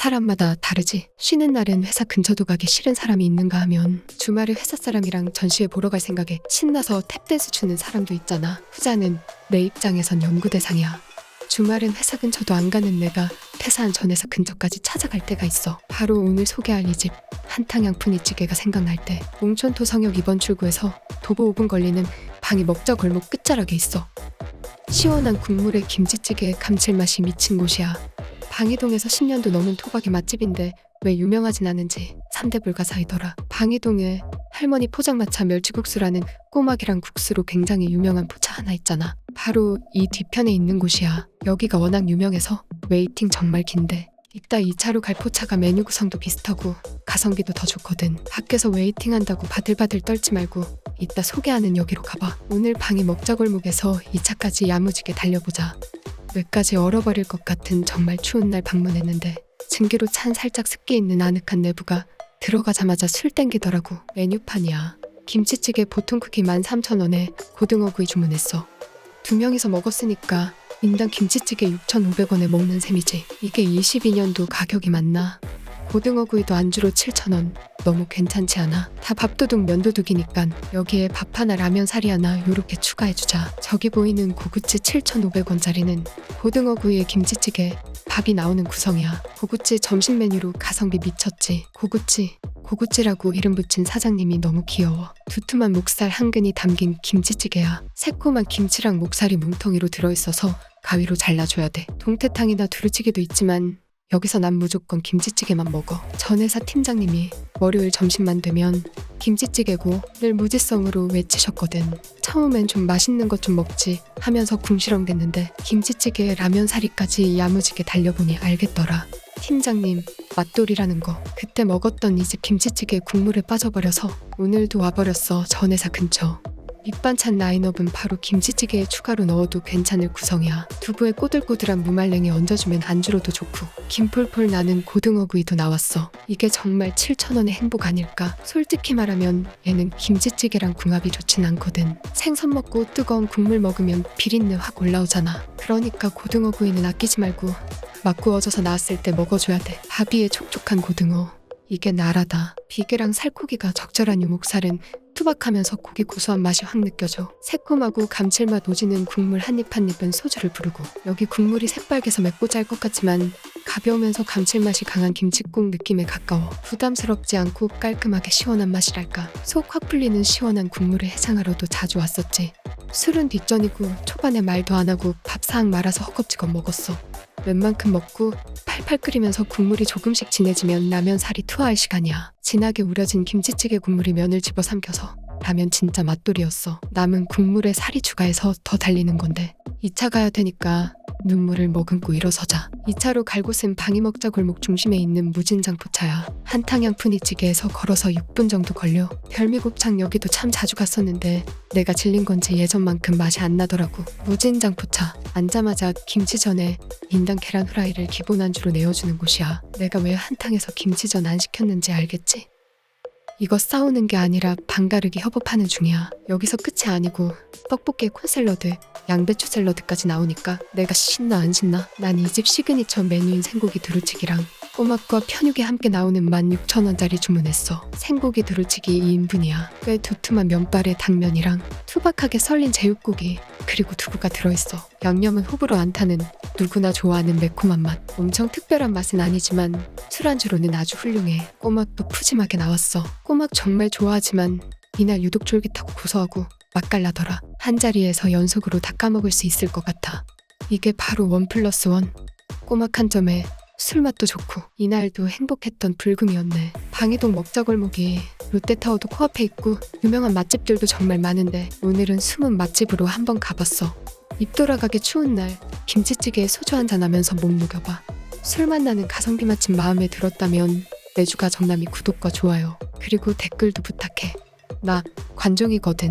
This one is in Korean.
사람마다 다르지. 쉬는 날엔 회사 근처도 가기 싫은 사람이 있는가 하면 주말에 회사 사람이랑 전시회 보러 갈 생각에 신나서 탭댄스 추는 사람도 있잖아. 후자는 내 입장에선 연구 대상이야. 주말엔 회사 근처도 안 가는 내가 퇴사한 전 회사 근처까지 찾아갈 때가 있어. 바로 오늘 소개할 이 집 한탕양 푸니찌개가 생각날 때 몽촌 토 성역 2번 출구에서 도보 5분 걸리는 방이 먹자 골목 끝자락에 있어. 시원한 국물에 김치찌개의 감칠맛이 미친 곳이야. 방이동에서 10년도 넘은 토박이 맛집인데 왜 유명하진 않은지 3대 불가사이더라. 방이동에 할머니 포장마차 멸치국수라는 꼬막이랑 국수로 굉장히 유명한 포차 하나 있잖아. 바로 이 뒤편에 있는 곳이야. 여기가 워낙 유명해서 웨이팅 정말 긴데 이따 2차로 갈 포차가 메뉴 구성도 비슷하고 가성비도 더 좋거든. 밖에서 웨이팅 한다고 바들바들 떨지 말고 이따 소개하는 여기로 가봐. 오늘 방이 먹자골목에서 2차까지 야무지게 달려보자. 뇌까지 얼어버릴 것 같은 정말 추운 날 방문했는데 증기로 찬 살짝 습기 있는 아늑한 내부가 들어가자마자 술 땡기더라고. 메뉴판이야. 김치찌개 보통 크기 13,000원에 고등어구이 주문했어. 두 명이서 먹었으니까 인당 김치찌개 6,500원에 먹는 셈이지. 이게 22년도 가격이 맞나? 고등어 구이도 안주로 7,000원. 너무 괜찮지 않아? 다 밥도둑 면도둑이니까 여기에 밥 하나 라면 사리 하나 요렇게 추가해주자. 저기 보이는 고구치 7,500원짜리는 고등어 구이에 김치찌개, 밥이 나오는 구성이야. 고구치 점심 메뉴로 가성비 미쳤지. 고구치. 고구찌라고 이름 붙인 사장님이 너무 귀여워. 두툼한 목살 한 근이 담긴 김치찌개야. 새콤한 김치랑 목살이 뭉텅이로 들어있어서 가위로 잘라줘야 돼. 동태탕이나 두루치기도 있지만 여기서 난 무조건 김치찌개만 먹어. 전 회사 팀장님이 월요일 점심만 되면 김치찌개고 늘 무지성으로 외치셨거든. 처음엔 좀 맛있는 것 좀 먹지 하면서 궁시렁댔는데 김치찌개에 라면 사리까지 야무지게 달려보니 알겠더라. 팀장님 맛돌이라는 거 그때 먹었던 이 집 김치찌개 국물에 빠져버려서 오늘도 와버렸어 전 회사 근처 밑반찬 라인업은 바로 김치찌개에 추가로 넣어도 괜찮을 구성이야 두부에 꼬들꼬들한 무말랭이 얹어주면 안주로도 좋고 김폴폴 나는 고등어구이도 나왔어 이게 정말 7,000원의 행복 아닐까 솔직히 말하면 얘는 김치찌개랑 궁합이 좋진 않거든 생선 먹고 뜨거운 국물 먹으면 비린내 확 올라오잖아 그러니까 고등어구이는 아끼지 말고 막 구워져서 나왔을 때 먹어줘야 돼. 밥 위에 촉촉한 고등어. 이게 나라다. 비계랑 살코기가 적절한 유목살은 투박하면서 고기 구수한 맛이 확 느껴져. 새콤하고 감칠맛 오지는 국물 한 입 한 입은 소주를 부르고 여기 국물이 새빨개서 맵고 짤 것 같지만 가벼우면서 감칠맛이 강한 김치국 느낌에 가까워. 부담스럽지 않고 깔끔하게 시원한 맛이랄까. 속 확 풀리는 시원한 국물을 해상하러도 자주 왔었지. 술은 뒷전이고 초반에 말도 안 하고 밥상 말아서 허겁지겁 먹었어. 웬만큼 먹고 팔팔 끓이면서 국물이 조금씩 진해지면 라면 살이 투하할 시간이야. 진하게 우려진 김치찌개 국물이 면을 집어 삼켜서 라면 진짜 맛돌이었어. 남은 국물에 살이 추가해서 더 달리는 건데 2차 가야 되니까 눈물을 머금고 일어서자. 2차로 갈 곳은 방이먹자 골목 중심에 있는 무진장 포차야. 한탕양 푸니찌개에서 걸어서 6분 정도 걸려. 별미곱창 여기도 참 자주 갔었는데 내가 질린 건지 예전만큼 맛이 안 나더라고. 무진장 포차. 앉자마자 김치전에 인당 계란 후라이를 기본 안주로 내어주는 곳이야. 내가 왜 한탕에서 김치전 안 시켰는지 알겠지? 이거 싸우는 게 아니라 방다르게 협업하는 중이야. 여기서 끝이 아니고 떡볶이에 콘샐러드, 양배추 샐러드까지 나오니까 내가 신나 안 신나? 난 이 집 시그니처 메뉴인 생고기 두루치기랑 꼬막과 편육이 함께 나오는 16,000원짜리 주문했어. 생고기 두루치기 2인분이야. 꽤 두툼한 면발에 당면이랑 투박하게 썰린 제육고기 그리고 두부가 들어있어. 양념은 호불호 안 타는 누구나 좋아하는 매콤한 맛. 엄청 특별한 맛은 아니지만 술안주로는 아주 훌륭해. 꼬막도 푸짐하게 나왔어. 꼬막 정말 좋아하지만 이날 유독 쫄깃하고 고소하고 맛깔나더라. 한 자리에서 연속으로 다 까먹을 수 있을 것 같아. 이게 바로 원 플러스 원. 꼬막 한 점에 술 맛도 좋고 이날도 행복했던 불금이었네. 방이동 먹자골목이 롯데타워도 코앞에 있고 유명한 맛집들도 정말 많은데 오늘은 숨은 맛집으로 한번 가봤어. 입 돌아가게 추운 날 김치찌개에 소주 한잔 하면서 목 녹여봐. 술 만나는 가성비 맛집 마음에 들었다면 내주가 정남이 구독과 좋아요 그리고 댓글도 부탁해. 나 관종이거든.